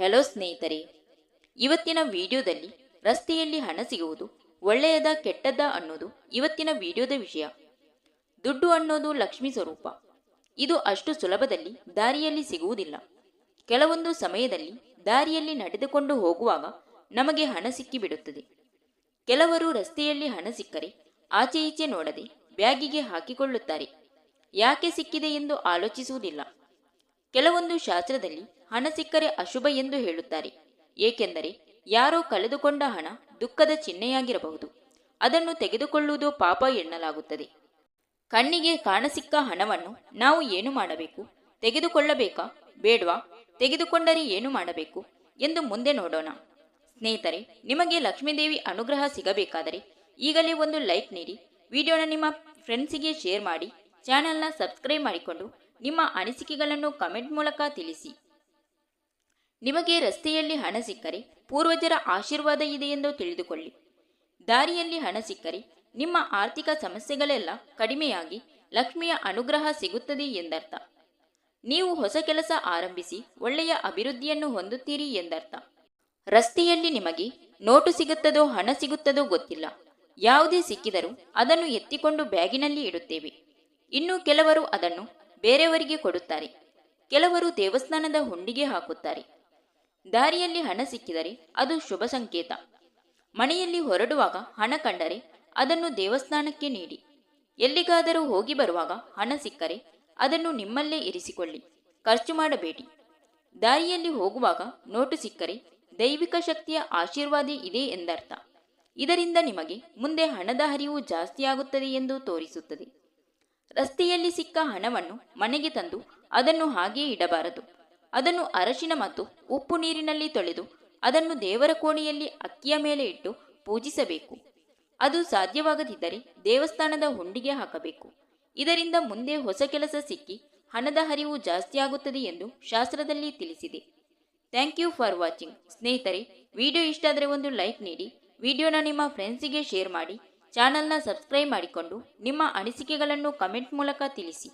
Hello ಸ್ನೇಹಿತರೆ, ಇವತ್ತಿನ ವಿಡಿಯೋದಲ್ಲಿ ರಸ್ತೆಯಲ್ಲಿ ಹಣ ಸಿಗುವುದು ಒಳ್ಳೆಯದ ಕೆಟ್ಟದ್ದ ಅನ್ನೋದು ಇವತ್ತಿನ ವಿಡಿಯೋದ ವಿಷಯ. ದುಡ್ಡು ಅನ್ನೋದು ಲಕ್ಷ್ಮಿ ಸ್ವರೂಪ. ಇದು ಅಷ್ಟು ಸುಲಭದಲ್ಲಿ ದಾರಿಯಲ್ಲಿ ಸಿಗುವುದಿಲ್ಲ. ಕೆಲವೊಂದು ಸಮಯದಲ್ಲಿ ದಾರಿಯಲ್ಲಿ ನಡೆದುಕೊಂಡು ಹೋಗುವಾಗ ನಮಗೆ ಹಣ ಸಿಕ್ಕಿಬಿಡುತ್ತದೆ. ಕೆಲವರು ರಸ್ತೆಯಲ್ಲಿ ಹಣ ಸಿಕ್ಕರೆ ಆಚೆ ಈಚೆ ನೋಡದೆ ಬ್ಯಾಗಿಗೆ ಹಾಕಿಕೊಳ್ಳುತ್ತಾರೆ. ಯಾಕೆ ಸಿಕ್ಕಿದೆ ಎಂದು ಆಲೋಚಿಸುವುದಿಲ್ಲ. ಕೆಲವೊಂದು ಶಾಸ್ತ್ರದಲ್ಲಿ ಹಣ ಸಿಕ್ಕರೆ ಅಶುಭ ಎಂದು ಹೇಳುತ್ತಾರೆ. ಏಕೆಂದರೆ ಯಾರೋ ಕಳೆದುಕೊಂಡ ಹಣ ದುಃಖದ ಚಿಹ್ನೆಯಾಗಿರಬಹುದು. ಅದನ್ನು ತೆಗೆದುಕೊಳ್ಳುವುದು ಪಾಪ ಎನ್ನಲಾಗುತ್ತದೆ. ಕಣ್ಣಿಗೆ ಕಾಣಸಿಕ್ಕ ಹಣವನ್ನು ನಾವು ಏನು ಮಾಡಬೇಕು? ತೆಗೆದುಕೊಳ್ಳಬೇಕಾ? ಬೇಡ್ವಾ? ತೆಗೆದುಕೊಂಡರೆ ಏನು ಮಾಡಬೇಕು? ಎಂದು ಮುಂದೆ ನೋಡೋಣ. ಸ್ನೇಹಿತರೆ, ನಿಮಗೆ ಲಕ್ಷ್ಮೀದೇವಿ ಅನುಗ್ರಹ ಸಿಗಬೇಕಾದರೆ ಈಗಲೇ ಒಂದು ಲೈಕ್ ನೀಡಿ. ವಿಡಿಯೋನ ನಿಮ್ಮ ಫ್ರೆಂಡ್ಸಿಗೆ ಶೇರ್ ಮಾಡಿ. ಚಾನೆಲ್ನ ಸಬ್ಸ್ಕ್ರೈಬ್ ಮಾಡಿಕೊಂಡು ನಿಮ್ಮ ಅನಿಸಿಕೆಗಳನ್ನು ಕಮೆಂಟ್ ಮೂಲಕ ತಿಳಿಸಿ. ನಿಮಗೆ ರಸ್ತೆಯಲ್ಲಿ ಹಣ ಸಿಕ್ಕರೆ ಪೂರ್ವಜರ ಆಶೀರ್ವಾದ ಇದೆ ಎಂದು ತಿಳಿದುಕೊಳ್ಳಿ. ದಾರಿಯಲ್ಲಿ ಹಣ ಸಿಕ್ಕರೆ ನಿಮ್ಮ ಆರ್ಥಿಕ ಸಮಸ್ಯೆಗಳೆಲ್ಲ ಕಡಿಮೆಯಾಗಿ ಲಕ್ಷ್ಮಿಯ ಅನುಗ್ರಹ ಸಿಗುತ್ತದೆ ಎಂದರ್ಥ. ನೀವು ಹೊಸ ಕೆಲಸ ಆರಂಭಿಸಿ ಒಳ್ಳೆಯ ಅಭಿವೃದ್ಧಿಯನ್ನು ಹೊಂದುತ್ತೀರಿ ಎಂದರ್ಥ. ರಸ್ತೆಯಲ್ಲಿ ನಿಮಗೆ ನೋಟು ಸಿಗುತ್ತದೋ ಹಣ ಸಿಗುತ್ತದೋ ಗೊತ್ತಿಲ್ಲ. ಯಾವುದೇ ಸಿಕ್ಕಿದರೂ ಅದನ್ನು ಎತ್ತಿಕೊಂಡು ಬ್ಯಾಗಿನಲ್ಲಿ ಇಡುತ್ತೇವೆ. ಇನ್ನು ಕೆಲವರು ಅದನ್ನು ಬೇರೆಯವರಿಗೆ ಕೊಡುತ್ತಾರೆ. ಕೆಲವರು ದೇವಸ್ಥಾನದ ಹುಂಡಿಗೆ ಹಾಕುತ್ತಾರೆ. ದಾರಿಯಲ್ಲಿ ಹಣ ಸಿಕ್ಕಿದರೆ ಅದು ಶುಭ ಸಂಕೇತ. ಮನೆಯಲ್ಲಿ ಹೊರಡುವಾಗ ಹಣ ಕಂಡರೆ ಅದನ್ನು ದೇವಸ್ಥಾನಕ್ಕೆ ನೀಡಿ. ಎಲ್ಲಿಗಾದರೂ ಹೋಗಿ ಬರುವಾಗ ಹಣ ಸಿಕ್ಕರೆ ಅದನ್ನು ನಿಮ್ಮಲ್ಲೇ ಇರಿಸಿಕೊಳ್ಳಿ. ಖರ್ಚು ಮಾಡಬೇಡಿ. ದಾರಿಯಲ್ಲಿ ಹೋಗುವಾಗ ನೋಟು ಸಿಕ್ಕರೆ ದೈವಿಕ ಶಕ್ತಿಯ ಆಶೀರ್ವಾದ ಇದೆ ಎಂದರ್ಥ. ಇದರಿಂದ ನಿಮಗೆ ಮುಂದೆ ಹಣದ ಹರಿವು ಜಾಸ್ತಿಯಾಗುತ್ತದೆ ಎಂದು ತೋರಿಸುತ್ತದೆ. ರಸ್ತೆಯಲ್ಲಿ ಸಿಕ್ಕ ಹಣವನ್ನು ಮನೆಗೆ ತಂದು ಅದನ್ನು ಹಾಗೆಯೇ ಇಡಬಾರದು. ಅದನ್ನು ಅರಶಿನ ಮತ್ತು ಉಪ್ಪು ನೀರಿನಲ್ಲಿ ತೊಳೆದು ಅದನ್ನು ದೇವರ ಕೋಣೆಯಲ್ಲಿ ಅಕ್ಕಿಯ ಮೇಲೆ ಇಟ್ಟು ಪೂಜಿಸಬೇಕು. ಅದು ಸಾಧ್ಯವಾಗದಿದ್ದರೆ ದೇವಸ್ಥಾನದ ಹುಂಡಿಗೆ ಹಾಕಬೇಕು. ಇದರಿಂದ ಮುಂದೆ ಹೊಸ ಕೆಲಸ ಸಿಕ್ಕಿ ಹಣದ ಹರಿವು ಜಾಸ್ತಿಯಾಗುತ್ತದೆ ಎಂದು ಶಾಸ್ತ್ರದಲ್ಲಿ ತಿಳಿಸಿದೆ. Thank you for watching. ಸ್ನೇಹಿತರೆ, ವಿಡಿಯೋ ಇಷ್ಟ ಆದರೆ ಒಂದು ಲೈಕ್ ನೀಡಿ. ವಿಡಿಯೋನ ನಿಮ್ಮ ಫ್ರೆಂಡ್ಸಿಗೆ ಶೇರ್ ಮಾಡಿ. ಚಾನಲ್ನ ಸಬ್ಸ್ಕ್ರೈಬ್ ಮಾಡಿಕೊಂಡು ನಿಮ್ಮ ಅನಿಸಿಕೆಗಳನ್ನು ಕಮೆಂಟ್ ಮೂಲಕ ತಿಳಿಸಿ.